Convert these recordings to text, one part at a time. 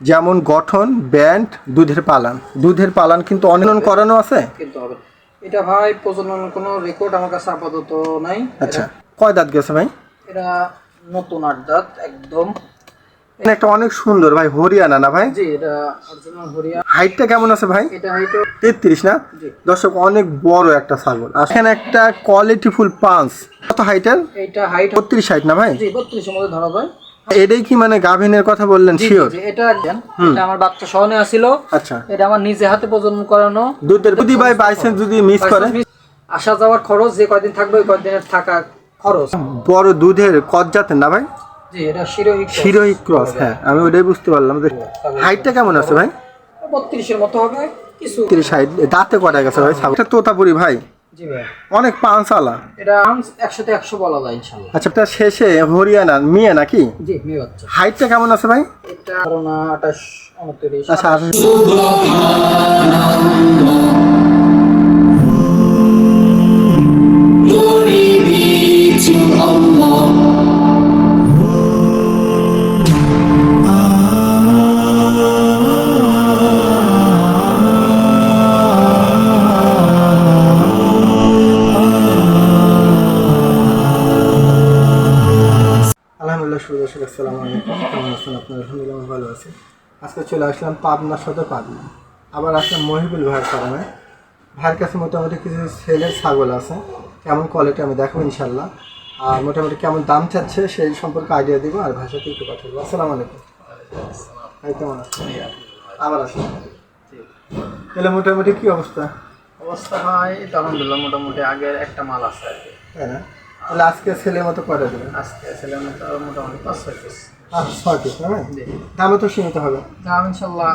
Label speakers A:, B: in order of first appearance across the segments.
A: যেমন গঠন ব্যান্ড দুধের পালান। দুধের পালান কিন্তু অনিয়ন করানো আছে?
B: কিন্তু হবে। এটা ভাই প্রজননের কোনো রেকর্ড আমার কাছে আপাতত নাই।
A: আচ্ছা। কয় দাঁত গেছে ভাই?
B: এটা নতুন আট দাঁত একদম।
A: এটা একটা অনেক সুন্দর ভাই হরিয়ানা না ভাই?
B: জি এটা অরিজিনাল হরিয়া
A: হাইটটা কেমন আছে ভাই?
B: এটা হাইট
A: তেত্রিশ না?
B: জি।
A: দর্শক অনেক বড় একটা ছাগল। এখানে একটা কোয়ালিটি ফুল পাঁচ কত হাইটের
B: এটা হাইট
A: বত্রিশ হাইট না ভাই?
B: জি বত্রিশের মধ্যে ধরা যায়।
A: এটাই কি মানে গাভিনের কথা বললেন? শিওর
B: এটা একজন এটা আমার বাচ্চা সহনে আসিল।
A: আচ্ছা।
B: এটা আমার নিজে হাতে প্রজনন করানো।
A: দুধের যদি ভাই বাইসেন্স যদি মিস করে?
B: আসা যাওয়ার খরচ যে কয়দিন থাকবে ওই কয়দিনের থাকা খরচ।
A: বড় দুধের কত জাতের না ভাই?
B: জি এটা শিরোহী
A: ক্রস হ্যাঁ আমি ওটাই বুঝতে পারলাম। যে হাইটটা কেমন আছে ভাই?
B: বত্রিশের মতো হবে কিছু
A: তিরিশ হাইট দাঁতে কটা গেছে ভাই? তোতাপুরি ভাই। অনেক পানসালা।
B: এটা একশোতে একশো বলা যায় ইনশাল্লাহ।
A: আচ্ছা তার শেষে হরিয়ানা মেয়ে নাকি?
B: জি মেয়ে বাচ্চা।
A: হাইটটা কেমন আছে ভাই?
B: এটা আঠাশ উনত্রিশ।
A: আচ্ছা আঠাশ। আছি। আজকে চলে আসলাম পাবনা সদর পাবনা। আবার আসলাম মহিবুল ভাইয়ের কারণে। ভাইয়ের কাছে মোটামুটি কিছু ছেলের ছাগল আছে। কেমন কোয়ালিটি আমি দেখাবো ইনশাল্লাহ আর মোটামুটি কেমন দাম চাচ্ছে সেই সম্পর্কে আইডিয়া দিব আর ভাষাতে একটু কথা বলব। আসসালামু আলাইকুম। ভাই কেমন আছেন? আবার আসলাম। তাহলে মোটামুটি কি অবস্থা?
B: অবস্থা ভাই আলহামদুলিল্লাহ মোটামুটি আগের একটা মাল আছে আর কি।
A: তাই না? তাহলে আজকে ছেলের মতো করে দেবেন
B: আজকে ছেলের মতো মোটামুটি পাঁচ ছয় পিস।
A: আচ্ছা ছয় পিস না? দামে তো সীমিত হবে।
B: দাম ইনশাল্লাহ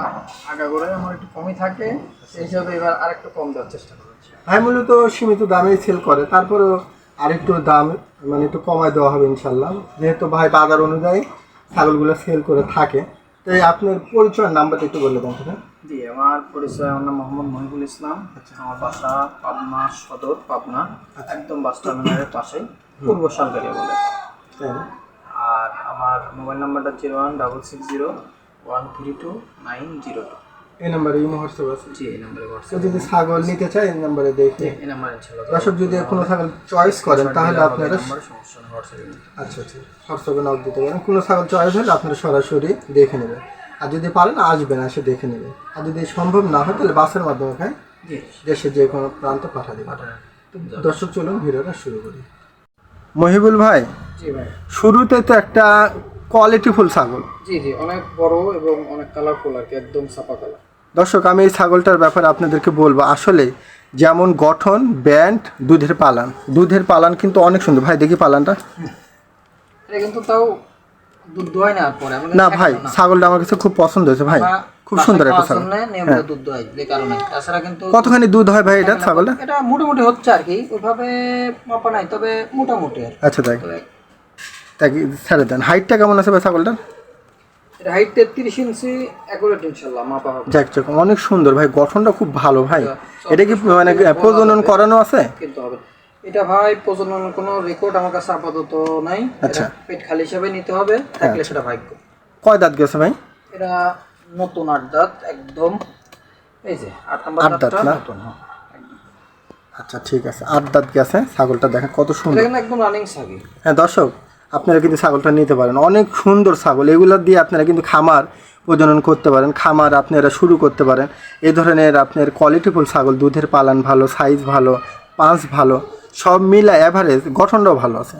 B: আগা করে আমার একটু কমই থাকে সেই হিসাবে এবার আর একটু কম দেওয়ার চেষ্টা করছি।
A: ভাই মূলত সীমিত দামেই সেল করে তারপরেও আরেকটু দাম মানে একটু কমায় দেওয়া হবে ইনশাল্লাহ। যেহেতু ভাই বাজার অনুযায়ী ছাগলগুলো সেল করে থাকে তাই আপনার পরিচয়ের নাম্বারটা একটু বলে দেন
B: জি আমার পরিচয় আমার নাম মোহাম্মদ মহিবুল ইসলাম। আমার বাসা পাবনা সদর পাবনা একদম বাস টার্মিনালের পাশেই পূর্ব সরকারি বলে।
A: তাই?
B: আর আমার মোবাইল নাম্বারটা zero one double six zero one three two nine zero two.
A: এই নাম্বারে ইমো হোয়াটসঅ্যাপ আছে?
B: জি এই নাম্বারে হোয়াটসঅ্যাপ
A: যদি ছাগল নিতে চায় এই নাম্বারে দেখে।
B: এই নাম্বার ইনশাল্লাহ
A: দর্শক যদি কোনো ছাগল চয়েস করেন তাহলে আপনারা
B: নাম্বার সমস্যা হোয়াটসঅ্যাপে
A: আচ্ছা আচ্ছা হোয়াটসঅ্যাপে নক দিতে পারেন। কোনো ছাগল চয়েস হলে আপনারা সরাসরি দেখে নেবেন। আর যদি পারেন আসবেন এসে দেখে নেবেন। আর যদি সম্ভব না হয় তাহলে বাসের মাধ্যমে খায়
B: জি।
A: দেশের যে কোনো প্রান্তে পাঠা দেবেন। দর্শক চলুন ভিডিওটা শুরু করি। মহিবুল ভাই
B: জি ভাই।
A: শুরুতে তো একটা কোয়ালিটি ফুল ছাগল।
B: জি জি অনেক বড় এবং অনেক কালারফুল আর কি একদম সাপা কালার
A: দর্শক আমি এই ছাগলটার ব্যাপারে আপনাদেরকে বলব আসলে যেমন গঠন ব্যান্ড দুধের পালান। দুধের পালান কিন্তু অনেক সুন্দর। ভাই দেখি পালানটা।
B: এটা কিন্তু তাও দুধ দোয়াই না পরে
A: না ভাই ছাগলটা আমার কাছে খুব পছন্দ হয়েছে ভাই। খুব সুন্দর একটা ছাগল। হ্যাঁ।
B: নিয়মিত দুধ দোয়াই যে কারণে। তাছাড়া কিন্তু
A: কতখানি দুধ হয় ভাই এটা ছাগলটা
B: এটা মোটামুটি হচ্ছে আর কি ওইভাবে মাপা নাই তবে মোটামুটি আর
A: আচ্ছা তাই। তাই ছেড়ে দেন। হাইটটা কেমন আছে ভাই ছাগলটার?
B: হাইট তেত্রিশ ইঞ্চি অ্যাকুরেট ইনশাল্লাহ মাপা হবে।
A: যাক যাক অনেক সুন্দর ভাই গঠনটা খুব ভালো ভাই। এটা কি মানে প্রজনন করানো আছে?
B: কিন্তু হবে। এটা ভাই প্রজনন কোনো রেকর্ড আমার কাছে আপাতত নাই।
A: আচ্ছা।
B: পেট খালি হিসাবে নিতে হবে থাকলে সেটা ভাগ্য।
A: কয় দাঁত গেছে ভাই?
B: এটা নতুন আট দাঁত একদম এই যে আট নম্বর দাঁতটা নতুন হ্যাঁ
A: আচ্ছা ঠিক আছে। আট দাঁত গেছে ছাগলটা দেখেন কত সুন্দর।
B: একদম রানিং সাগি
A: হ্যাঁ দর্শক আপনারা কিন্তু ছাগলটা নিতে পারেন। অনেক সুন্দর ছাগল। এগুলো দিয়ে আপনারা কিন্তু খামার প্রজনন করতে পারেন খামার আপনারা শুরু করতে পারেন। এই ধরনের আপনার কোয়ালিটিফুল ছাগল দুধের পালান ভালো সাইজ ভালো পাঁচ ভালো সব মিলা অ্যাভারেজ গঠনটাও ভালো আছে।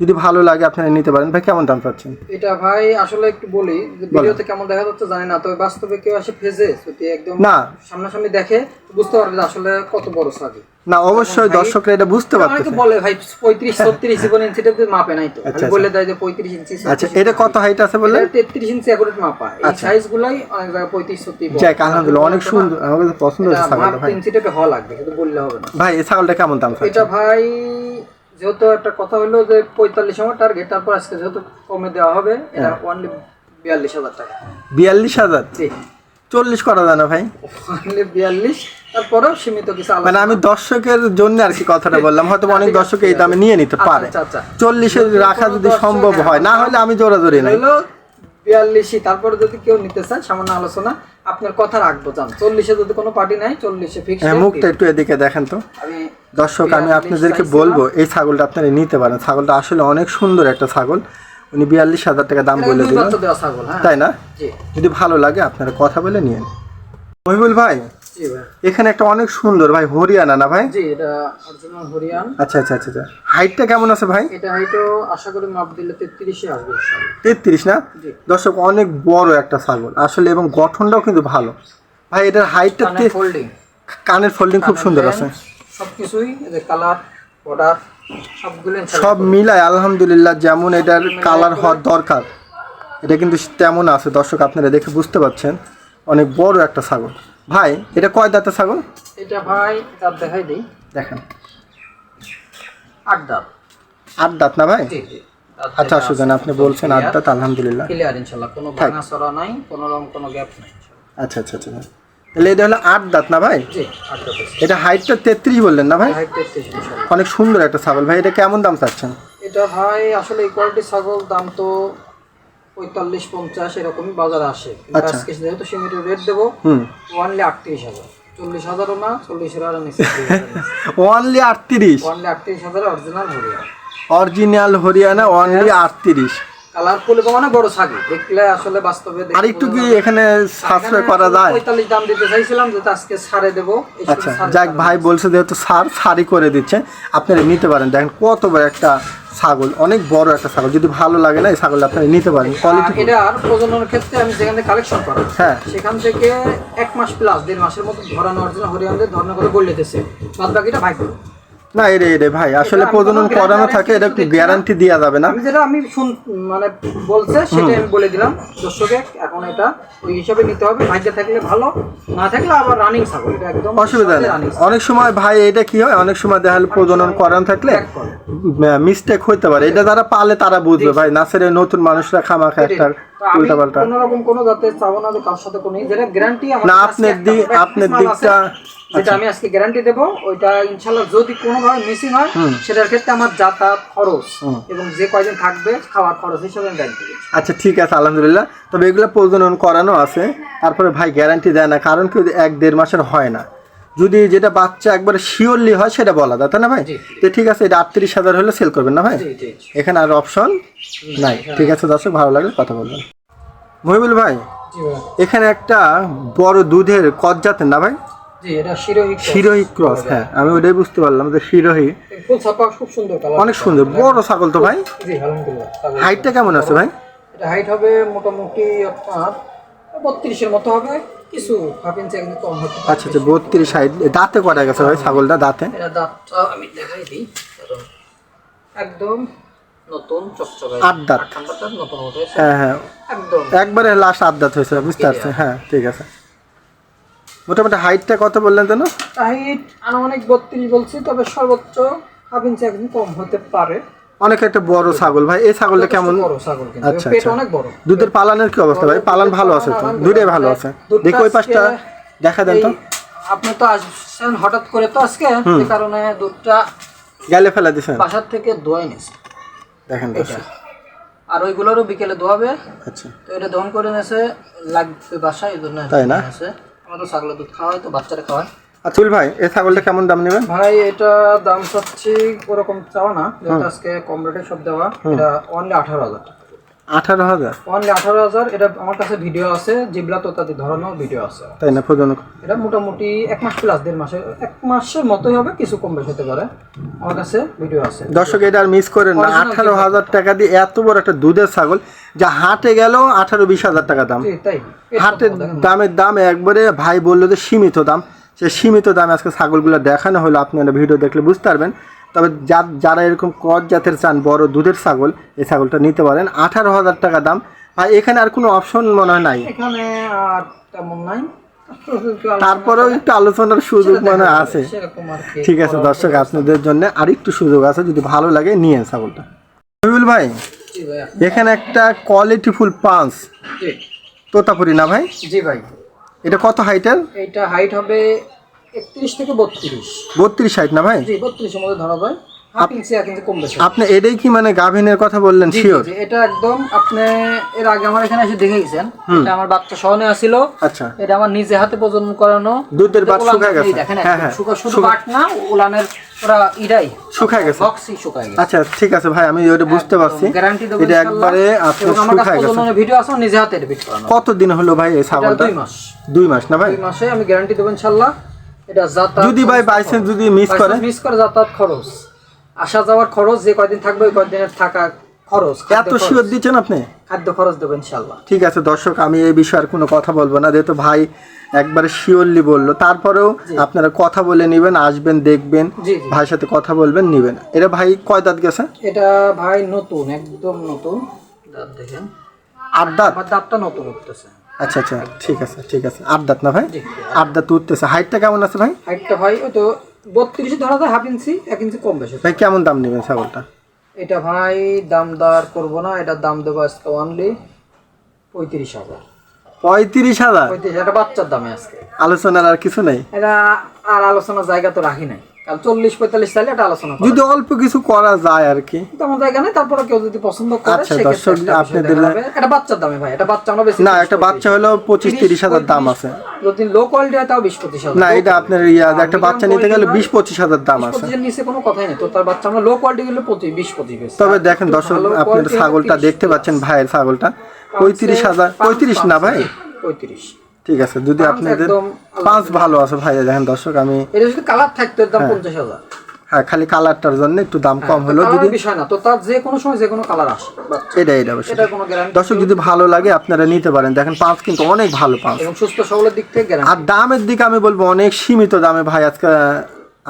A: যদি ভালো লাগে আপনারা নিতে পারেন। ভাই কেমন দাম পাচ্ছেন
B: এটা ভাই আসলে একটু বলি ভিডিওতে কেমন দেখা যাচ্ছে জানি না তবে বাস্তবে কেউ আসে ফেজে যদি একদম
A: না।
B: সামনাসামনি দেখে বুঝতে পারবে যে আসলে কত বড় সাগি
A: না অবশ্যই দর্শকরা এটা বুঝতে
B: পারবে
A: অনেকে
B: বলে ভাই পঁয়ত্রিশ ছত্রিশ জীবন ইঞ্চিটা মাপে নাই তো। খালি বলে দেয় যে পঁয়ত্রিশ ইঞ্চি
A: আচ্ছা এটা কত হাইট আছে বললেন?
B: তেত্রিশ ইঞ্চি অ্যাকুরেট মাপা এই সাইজ গুলাই অনেক জায়গায় পঁয়ত্রিশ ছত্রিশ
A: যাক আলহামদুলিল্লাহ অনেক সুন্দর আমার কাছে পছন্দ হয়েছে ছাগলটা ভাই।
B: ইঞ্চি টাইপে হওয়া লাগবে কিন্তু বললে হবে না।
A: ভাই এই ছাগলটা কেমন দাম?
B: এটা ভাই যেহেতু একটা কথা হলো যে পঁয়তাল্লিশ আমার টার্গেট তারপর আজকে যেহেতু কমে দেওয়া হবে এটা
A: হ্যাঁ।
B: অনলি বিয়াল্লিশ হাজার টাকা।
A: বিয়াল্লিশ হাজার? চল্লিশ করা যায় না ভাই।
B: অনলি বিয়াল্লিশ তারপরেও সীমিত কিছু
A: মানে আমি দর্শকের জন্য আর কি কথাটা বললাম হয়তো অনেক দর্শক এই দামে নিয়ে নিতে পারে।
B: আচ্ছা আচ্ছা।
A: চল্লিশে রাখা যদি সম্ভব হয় না হলে আমি জোরাজোরি নাই।
B: হলো বিয়াল্লিশই তারপরে যদি কেউ নিতে চান সামান্য আলোচনা আপনার কথা রাখব জান। চল্লিশে যদি কোনো পার্টি নাই চল্লিশে ফিক্স
A: হ্যাঁ মুখটা একটু এদিকে দেখেন তো।
B: আমি
A: দর্শক আমি আপনাদেরকে বলব এই ছাগলটা আপনারা নিতে পারেন। ছাগলটা আসলে অনেক সুন্দর একটা ছাগল। উনি বিয়াল্লিশ হাজার টাকা দাম বলে
B: দুই
A: দিল
B: বাচ্চা দেওয়া ছাগল হ্যাঁ।
A: তাই না? যদি ভালো লাগে আপনারা কথা বলে নিন। মহিবুল ভাই এখানে একটা অনেক সুন্দর ভাই হরিয়ানা না ভাই?
B: জি এটা অরিজিনাল হরিয়ান।
A: আচ্ছা আচ্ছা আচ্ছা আচ্ছা। হাইটটা কেমন আছে ভাই?
B: এটা হয়তো আশা করি মাপ দিলে তেত্রিশে আসবে ইনশাআল্লাহ।
A: তেত্রিশ না? দর্শক অনেক বড় একটা ছাগল। আসলে এবং গঠনটাও কিন্তু ভালো। ভাই এটার হাইটটা কানের ফোল্ডিং খুব সুন্দর আছে।
B: সবকিছুই এদের কালার বর্ডার সবগুলো
A: সব মিলায় আলহামদুলিল্লাহ যেমন এটার কালার হওয়ার দরকার। এটা কিন্তু তেমন আছে দর্শক আপনারা দেখে বুঝতে পারছেন। অনেক বড় একটা ছাগল। ভাই এটা কয় দাঁতের ছাগল?
B: এটা ভাই দাঁত দেখাই দিই।
A: দেখেন।
B: আট দাঁত।
A: আট দাঁত না ভাই? আচ্ছা সুজান আপনি বলছেন আট দাঁত আলহামদুলিল্লাহ।
B: ক্লিয়ার ইনশাআল্লাহ। কোনো ভাঙা নাই কোনো রকম কোনো গ্যাপ নাই
A: আচ্ছা আচ্ছা আচ্ছা। তাহলে এটা হলো আট দাঁত না ভাই? এটা হাইটটা তেত্রিশ বললেন না ভাই?
B: হাইট তেত্রিশ
A: অনেক সুন্দর একটা ছাগল ভাই এটা কেমন দাম চাচ্ছেন?
B: এটা ভাই আসলে ইকুয়ালিটি ছাগল দাম তো পঁয়তাল্লিশ পঞ্চাশ এরকমই বাজারে আসে।
A: আচ্ছা।
B: আজকে যেহেতু সীমিত রেট দেবো ওয়ানলি আটত্রিশ হাজার। চল্লিশ হাজারও না চল্লিশের আর নিচে
A: ওনলি আটত্রিশ?
B: ওয়ানলি আটত্রিশ হাজার অরিজিনাল হরিয়া
A: অরিজিনাল হরিয়ানা অনলি আটত্রিশ।
B: কালারফুল এবং অনেক বড় ছাগি দেখলে আসলে বাস্তবে
A: আর একটু কি এখানে সাশ্রয় করা যায়?
B: পঁয়তাল্লিশ দাম দিতে চাইছিলাম যেটা আজকে ছাড়ে দেবো।
A: আচ্ছা যাক ভাই বলছে যেহেতু সার সারি করে দিচ্ছে। আপনারা নিতে পারেন। দেখেন কত বড় একটা ছাগল অনেক বড় একটা ছাগল। যদি ভালো লাগে না এই ছাগল আপনারা নিতে পারেন।
B: আর
A: কোয়ালিটি
B: এটার প্রজননের ক্ষেত্রে আমি যেখান থেকে কালেকশন করা
A: হ্যাঁ।
B: সেখান থেকে এক মাস প্লাস দেড় মাসের মতো ধরানো অরিজিনাল হরিয়ানদের ধরনা করে বলে দিতেছে। বাদ বাকিটা ভাই।
A: না এরে এরে ভাই আসলে প্রজনন করানো থাকে এটা একটু গ্যারান্টি দেওয়া যাবে না?
B: যেটা আমি শুন মানে বলছে সেটাই আমি বলে দিলাম। দর্শকে এখন এটা ওই হিসাবে নিতে হবে। থাকলে ভালো না থাকলে আবার রানিং ছাগল। এটা একদম
A: অসুবিধা নেই। অনেক সময় ভাই এটা কি হয়? অনেক সময় দেখা প্রজনন করানো থাকলে মিস্টেক হইতে পারে। এটা যারা পালে তারা বুঝবে ভাই নাসের নতুন মানুষরা খামাখা একটা উল্টা পাল্টা
B: কোন রকম কোনো যাতে চাবো না যে কার সাথে কোনো গ্যারান্টি
A: না, আপনার দিক- আপনার দিকটা-
B: যেটা আমি আজকে গ্যারান্টি দেব। ওইটা ইনশাআল্লাহ যদি কোনোভাবে মিসিং হয় সেটার ক্ষেত্রে আমার যাতায়াত খরচ এবং যে কয়দিন থাকবে খাওয়ার খরচ হিসেবে আমি গ্যারান্টি
A: আচ্ছা ঠিক আছে আলহামদুলিল্লাহ। তবে এগুলো প্রজনন করানো আছে। তারপরে ভাই গ্যারান্টি দেয় না কারণ কি এক দেড় মাসের হয় না। যদি যেটা বাচ্চা একবারে শিওরলি হয় সেটা বলা যায় তাই না ভাই? তো ঠিক আছে এটা আটত্রিশ হাজার হলে সেল করবেন না ভাই? এখানে আর অপশন নাই। ঠিক আছে দর্শক ভালো লাগলে কথা বলবেন। মহিবুল ভাই। এখানে একটা বড় দুধের কদ জাতের না ভাই?
B: শিরোহী
A: ক্রস হ্যাঁ আমি বুঝতে পারলাম যে শিরোহী।
B: খুব সুন্দর
A: অনেক সুন্দর বড় ছাগল তো ভাই। হাইটটা কেমন আছে ভাই?
B: এটা হাইট হবে মোটামুটি আপনার বত্রিশের মতো হবে। কিছু হাফ ইঞ্চি একদম কম
A: আচ্ছা আচ্ছা বত্রিশ হাইট দাঁতে কটা গেছে ভাই ছাগলটা দাঁতে?
B: এটা দাঁতটা আমি দেখাই দিই। একদম নতুন চকচকে।
A: আট দাঁত।
B: নতুন
A: হ্যাঁ হ্যাঁ।
B: একদম।
A: একবারে লাস্ট আদাত হয়েছে বুঝতে পারছি হ্যাঁ ঠিক আছে। মোটামুটি হাইটটা কত বললেন যেন?
B: হাইট আনুমানিক বত্রিশ বলছি তবে সর্বোচ্চ হাফ ইঞ্চি একদম কম হতে পারে।
A: অনেক একটা বড় ছাগল। ভাই এই ছাগলটা কেমন?
B: বড় ছাগল
A: আচ্ছা,
B: পেট
A: আচ্ছা।
B: অনেক বড়।
A: দুধের পালানের কি অবস্থা ভাই? পালান ভালো আছে তো? দুধে ভালো আছে? দেখি ওই পাশটা দেখা দেন তো।
B: আপনি তো আসছেন হঠাৎ করে তো আজকে যে কারণে দুধটা
A: গেলে ফেলা দিছেন?
B: বাসার থেকে দোয়াই নিছে।
A: দেখেন
B: আর ওইগুলোরও বিকেলে দোয়াবে
A: আচ্ছা।
B: তো এটা দহন করে নেছে লাগবে বাসায় এই জন্য
A: তাই না?
B: ছাগলের দুধ খাওয়াই তো বাচ্চারা খাওয়ায়
A: উল ভাই এই ছাগলটা কেমন দাম নেবেন?
B: ভাই এটা দাম চাচ্ছি ওরকম চাওয়া না যেটা আজকে কম রেটে সব দেওয়া এটা অনলি আঠারো হাজার টাকা।
A: আঠারো হাজার।
B: অনলি আঠারো হাজার এটা আমার কাছে ভিডিও আছে জিবলা তো তাদের ধরানো ভিডিও আছে।
A: তাই না প্রজন
B: এটা মোটামুটি এক মাস প্লাস দেড় মাসে এক মাসের মতোই হবে কিছু কম বেশি হতে পারে। আমার কাছে ভিডিও আছে।
A: দর্শক এটা আর মিস করেন না। আঠারো হাজার টাকা দিয়ে এত বড় একটা দুধের ছাগল যা হাটে গেল আঠারো বিশ হাজার টাকা দাম।
B: তাই।
A: হাটের দামের দাম একবারে ভাই বলল যে সীমিত দাম। সে সীমিত দামে আজকে ছাগলগুলো দেখানো হলো। আপনারা ভিডিও দেখলে বুঝতে পারবেন। তবে যা- যারা এরকম কট জাতের চান বড় দুধের ছাগল এই ছাগলটা নিতে পারেন। আঠারো হাজার টাকা দাম। আর এখানে আর কোনো অপশন মনে হয় নাই?
B: এখানে আর তেমন নাই।
A: তারপরেও একটু আলোচনার সুযোগ মনে হয় আছে। ঠিক আছে দর্শক আপনাদের জন্য আর একটু সুযোগ আছে যদি ভালো লাগে নিয়ে ছাগলটা রবিউল ভাই এখানে একটা কোয়ালিটি ফুল পাঁচ তোতাপুরি না ভাই?
B: জি ভাই।
A: এটা কত হাইটের
B: এইটা হাইট হবে একত্রিশ থেকে বত্রিশ।
A: বত্রিশ হাইট না ভাই?
B: জি বত্রিশের মধ্যে ধরা
A: আপনি এটাই কি মানে গাভিনের কথা বললেন? শিওর
B: এটা একদম আপনি এর আগে আমার এখানে এসে দেখে গেছেন। এটা আমার বাচ্চা সহনে আসিল
A: আচ্ছা।
B: এটা আমার নিজে হাতে প্রজন্ম করানো।
A: দুধের বাট
B: উলান-
A: শুকায় গেছে।
B: দেখেন
A: হ্যাঁ, হ্যাঁ,
B: শুকা- শুধু বাট না ওরা ইরাই
A: শুকায় গেছে।
B: শুকায় গেছে।
A: আচ্ছা ঠিক আছে ভাই আমি ওটা বুঝতে পারছি।
B: গ্যারান্টি দেবো
A: এটা একবারে
B: আমার কাছে
A: শুকায় গেছে।
B: প্রজননের ভিডিও আছে নিজে হাতে এডিট করানো।
A: কত দিন হলো ভাই এই ছাগলটা?
B: দুই মাস।
A: দুই মাস না ভাই?
B: দুই মাসে আমি গ্যারান্টি দেবো ইনশাল্লাহ। এটা যাতায়াত
A: যদি ভাই বাইসেন্স যদি মিস করে।
B: মিস করে যাতায়াত খরচ। আসা যাওয়ার খরচ যে কয়দিন থাকবে ওই কয়দিনের থাকা খরচ
A: এত শিওর দিচ্ছেন আপনি?
B: খাদ্য খরচ দেবো ইনশাল্লাহ
A: ঠিক আছে দর্শক আমি এই বিষয়ে আর কোনো কথা বলব না। যেহেতু ভাই একবারে শিওরলি বলল তারপরেও আপনারা কথা বলে নেবেন আসবেন দেখবেন ভাইয়ের সাথে কথা বলবেন নেবেন। এটা ভাই কয় দাঁত গেছে?
B: এটা ভাই নতুন একদম নতুন। দাঁত দেখেন।
A: আট দাঁত?
B: দাঁতটা নতুন উঠতেছে।
A: আচ্ছা আচ্ছা ঠিক আছে ঠিক আছে। আট দাঁত না ভাই? আট দাঁত উঠতেছে। হাইটটা কেমন আছে ভাই?
B: হাইটটা ভাই ওই তো বত্রিশে ধরা যায় হাফ ইঞ্চি এক ইঞ্চি কম বেশি।
A: ভাই কেমন দাম নেবেন ছাগলটা?
B: এটা ভাই দাম দর করব না এটা দাম দেবো আজকে অনলি পঁয়ত্রিশ হাজার।
A: পঁয়ত্রিশ হাজার?
B: পঁয়ত্রিশ এটা বাচ্চার দামে আজকে।
A: আলোচনার আর কিছু নেই?
B: এটা আর আলোচনার জায়গা তো রাখি নাই। চল্লিশ পঁয়তাল্লিশ চাইলে এটা আলোচনা
A: যদি অল্প কিছু করা যায় আর কি।
B: তেমন জায়গা নেই তারপরে কেউ যদি পছন্দ করে
A: আচ্ছা, দর্শক,
B: একটা
A: আপনি
B: বিষয় দেখা
A: দিলে-
B: যাবে। এটা বাচ্চার দামে ভাই এটা বাচ্চা আমরা বেশি
A: না একটা বাচ্চা হলো পঁচিশ তিরিশ হাজার দাম আছে।
B: যদি লো কোয়ালিটি হয় তাও বিশ পঁচিশ হাজার।
A: না এটা আপনার ইয়া একটা বাচ্চা নিতে গেলে বিশ পঁচিশ হাজার দাম আছে।
B: নিচে কোনো কথাই নেই। তো তার বাচ্চা আমরা লো কোয়ালিটি গেলে পঁচিশ বিশ পঁচিশ
A: তবে দেখেন দর্শক
B: ভালো
A: আপনার ছাগলটা দেখতে পাচ্ছেন ভাইয়ের ছাগলটা। পঁয়ত্রিশ হাজার পঁয়ত্রিশ না ভাই?
B: পঁয়ত্রিশ।
A: ঠিক আছে যদি আপনাদের পাঁচ ভালো আছে ভাই দেখেন দর্শক আমি
B: এটা যদি কালার থাকতো দাম পঞ্চাশ হাজার।
A: হ্যাঁ খালি কালারটার জন্য একটু দাম কম হলো যদি
B: বিষয় না তো তার যে কোনো সময় যে কোনো কালার আসে।
A: এটা এটা অবশ্যই। দর্শক যদি ভালো লাগে আপনারা নিতে পারেন। দেখেন পাঁচ কিন্তু অনেক ভালো পাঁচ।
B: এবং সুস্থ সবলের দিক থেকে
A: আর দামের দিকে আমি বলব অনেক সীমিত দামে ভাই আজকে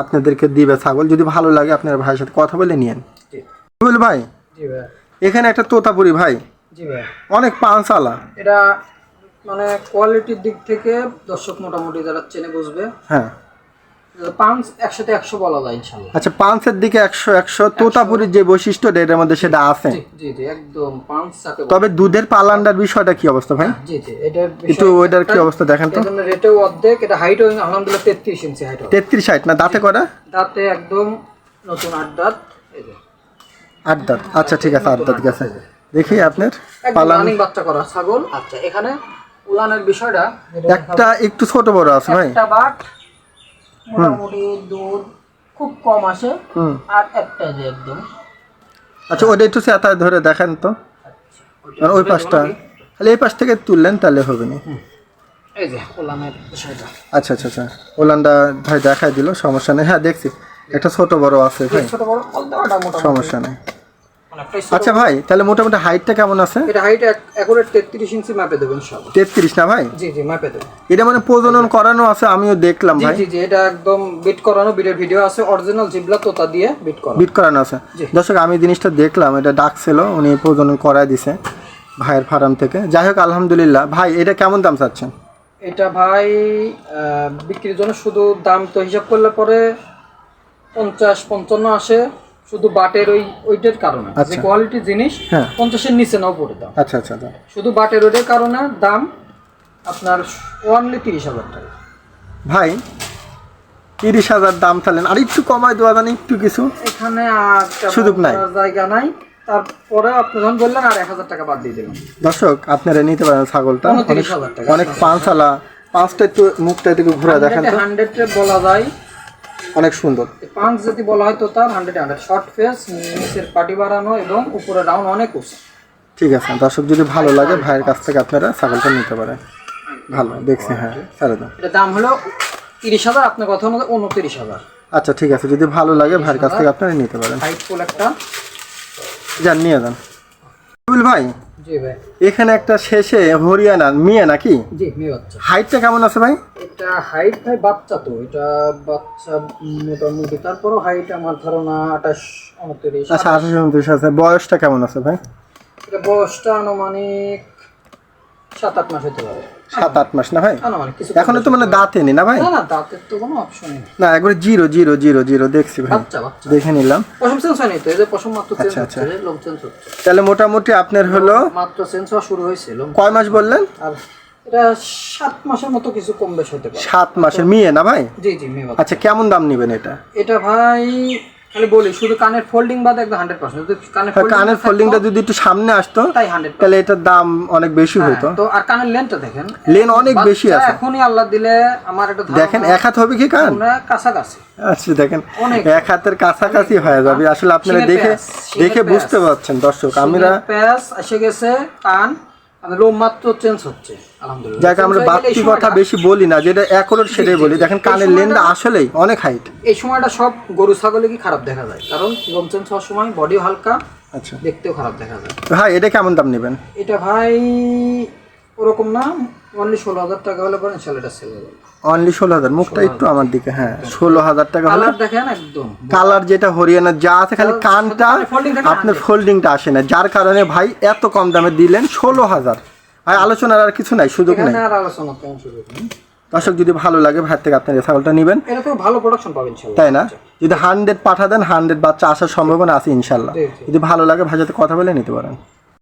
A: আপনাদেরকে দিবে ছাগল। যদি ভালো লাগে আপনার ভাইয়ের সাথে কথা বলে নিয়েন। ভাই
B: জি ভাই
A: এখানে একটা তোতাপুরি ভাই।
B: জি ভাই
A: অনেক পাঁচালা।
B: এটা মানে কোয়ালিটির দিক থেকে দর্শক মোটামুটি যারা চেনে বুঝবে।
A: হ্যাঁ।
B: পাঁচ একসাথে একশো বলা যায় ইনশাল্লাহ।
A: আচ্ছা পাঁচের দিকে একশো একশো তোতাপুরির যে বৈশিষ্ট্যটা এটার মধ্যে সেটা আছে?
B: জি জি জি একদম পাঁচ
A: তবে দুধের পালান্ডার বিষয়টা কি অবস্থা ভাই?
B: জি জি এটার
A: একটু ওইটার কি অবস্থা দেখেন তো।
B: রেটেও অর্ধেক এটা হাইটও আলহামদুলিল্লাহ তেত্রিশ ইঞ্চি হাইট
A: তেত্রিশ ষাট না দাঁতে করা
B: দাঁতে একদম নতুন আট দাঁত
A: আট দাঁত। আচ্ছা ঠিক আছে আট দাঁত গেছে। দেখি আপনার পালান।
B: বাচ্চা করা ছাগল। আচ্ছা এখানে উলানের বিষয়টা
A: একটা একটু ছোট বড় আছে ভাই।
B: একটা বাট মোটামুটি দুধ খুব কম আসে আর একটা যে একদম।
A: আচ্ছা ওটা একটু চেতায় ধরে দেখেন তো। আর ওই পাশটা। তাহলে এই পাশ থেকে তুললেন তাহলে হবে না।
B: এই যে উলানের বিষয়টা।
A: আচ্ছা আচ্ছা আচ্ছা। ওলানটা ভাই দেখাই দিল সমস্যা নেই। হ্যাঁ দেখছি। একটা ছোট বড় আছে ভাই।
B: ছোট বড়
A: সমস্যা নেই। আচ্ছা ভাই তাহলে মোটামুটি হাইটটা কেমন আছে?
B: এটা হাইট একুরেট তেত্রিশ ইঞ্চি মাপে দেবেন সব
A: তেত্রিশ না ভাই?
B: জি জি মাপে দেবেন
A: এটা মানে প্রজনন করানো আছে আমিও দেখলাম ভাই।
B: জি জি এটা একদম বিট করানো বিটের ভিডিও আছে অরিজিনাল জিবলা তোতা দিয়ে বিট করা
A: বিট করানো আছে। দর্শক আমি জিনিসটা দেখলাম এটা ডাক ছিল উনি প্রজনন করায় দিছে ভাইয়ের ফার্ম থেকে। যাই হোক আলহামদুলিল্লাহ। ভাই এটা কেমন দাম চাচ্ছেন?
B: এটা ভাই বিক্রির জন্য শুধু দাম তো হিসাব করলে পরে পঞ্চাশ পঞ্চান্ন আসে। শুধু বাটের ওই ওইটার কারণে। যে
A: আচ্ছা।
B: কোয়ালিটির জিনিস
A: হ্যাঁ।
B: পঞ্চাশের নিচে নাও পড়ে দাম
A: আচ্ছা আচ্ছা আচ্ছা।
B: শুধু বাটের ওইটার কারণে দাম আপনার ওয়ানলি তিরিশ হাজার টাকা।
A: ভাই তিরিশ হাজার দাম চালেন আর একটু কমায় দেওয়া জানি একটু কিছু?
B: এখানে আর
A: সুযোগ নাই।
B: জায়গা নাই। তারপরে আপনি যখন বললেন আর এক হাজার টাকা বাদ দিয়ে দিলাম।
A: দর্শক আপনারা নিতে পারেন ছাগলটা। অনেক
B: উনত্রিশ হাজার টাকা
A: অনেক পাঁচালা পাঁচটা একটু মুখটা একটু ঘুরে দেখেন
B: হান্ড্রেড বলা যায়
A: অনেক সুন্দর।
B: পাঁচ যদি বলা হয় তো তার হান্ড্রেড হান্ড্রেড শর্ট ফেস নিচের পাটি বাড়ানো এবং উপরে ডাউন অনেক উঁচু।
A: ঠিক আছে দর্শক যদি ভালো লাগে ভাইয়ের কাছ থেকে আপনারা ছাগলটা নিতে পারেন। ভালো দেখছি হ্যাঁ ছেড়ে দাও।
B: এটা দাম হলো তিরিশ হাজার আপনার কথা অনুযায়ী উনত্রিশ হাজার।
A: আচ্ছা ঠিক আছে যদি ভালো লাগে ভাইয়ের কাছ থেকে আপনারা নিতে পারেন।
B: হাইট ফুল একটা।
A: যান নিয়ে যান। ভাই এখানে একটা শেষে হরিয়ানা মেয়ে নাকি?
B: জি মেয়ে বাচ্চা।
A: হাইটটা কেমন আছে ভাই?
B: এটা হাইট ভাই বাচ্চা তো এটা বাচ্চা মোটামুটি তারপরও হাইট আমার ধারণা আঠাশ উনত্রিশ
A: আচ্ছা আঠাশ উনত্রিশ আছে। বয়সটা কেমন আছে ভাই?
B: এটা বয়সটা আনুমানিক সাত আট মাস হতে পারে।
A: সাত আট মাস না ভাই?
B: আনুমানিক
A: এখনও তো মানে দাঁতে নি না ভাই?
B: না না দাঁতের তো কোনো অপশনই নেই।
A: না একবারে জিরো জিরো জিরো জিরো দেখছি ভাই। দেখে নিলাম।
B: পশম চেঞ্জ হয়নি তো? এই যে পশম মাত্র
A: আচ্ছা, আচ্ছা। তাহলে মোটামুটি আপনার হলো
B: মাত্র চেঞ্জ হওয়া শুরু হয়েছিল
A: কয় মাস বললেন?
B: আর এটা সাত মাসের মতো কিছু কম বেশ হতে পারে।
A: সাত মাসের মেয়ে না ভাই?
B: জি জি মেয়ে
A: আচ্ছা কেমন দাম নেবেন এটা?
B: এটা ভাই বলি শুধু কানের ফোল্ডিং বাদ একদম হান্ড্রেড পার্সেন্ট যদি কানের
A: হ্যাঁ, কানের ফোল্ডিংটা যদি একটু সামনে আসতো
B: তাই হান্ড্রেড
A: তাহলে এটার দাম অনেক বেশি হতো।
B: তো আর কানের লেনটা দেখেন।
A: লেন অনেক বেশি আছে।
B: এখনই আল্লাহ দিলে আমার
A: দেখেন এক হাত হবে কি কান?
B: আমরা কাছাকাছি।
A: আচ্ছা দেখেন। এক হাতের কাছাকাছি হয়ে যাবে। আসলে আপনারা দেখে দেখে বুঝতে পারছেন দর্শক আমরা
B: প্যাচ এসে গেছে কান। মাত্র চেঞ্জ হচ্ছে আলহামদুলিল্লাহ।
A: যাকে আমরা
B: Change গেলে এই
A: বাড়তি কথা বেশি বলি না যেটা একরোট সেটাই বলি। দেখেন কানের লেনটা আসলেই অনেক হাইট
B: এই সময়টা সব গরু ছাগলে কি খারাপ দেখা যায়? কারণ লোম চেঞ্জ হওয়ার সময় বডি হালকা
A: আচ্ছা।
B: দেখতেও খারাপ দেখা যায়।
A: হ্যাঁ এটা কেমন দাম নেবেন?
B: এটা ভাই ওরকম না অনলি ষোলো হাজার টাকা হলে পরে ইনশাল্লাহ সেল হয়ে যাবে।
A: অনলি ষোলো হাজার মুখটা একটু আমার দিকে হ্যাঁ ষোলো হাজার টাকা
B: কালার দেখেন একদম।
A: কালার যেটা হরিয়ানা যা আছে খালি কানটা
B: সাথে folding থাকে
A: আপনার ফোল্ডিংটা আসে না। যার কারণে ভাই এত কম দামে দিলেন ষোলো হাজার ভাই আলোচনার আর কিছু নাই সুযোগ নেই।
B: আর আলোচনা?
A: দর্শক যদি ভালো লাগে ভাই থেকে আপনার এই ছাগলটা নেবেন।
B: এটা তো ভালো প্রোডাকশন পাবেন
A: তাই না? যদি হান্ড্রেড পাঠা দেন হান্ড্রেড বাচ্চা আসার সম্ভাবনা আছে ইনশাল্লাহ। যদি ভালো লাগে ভাই যাতে কথা বলে নিতে পারেন।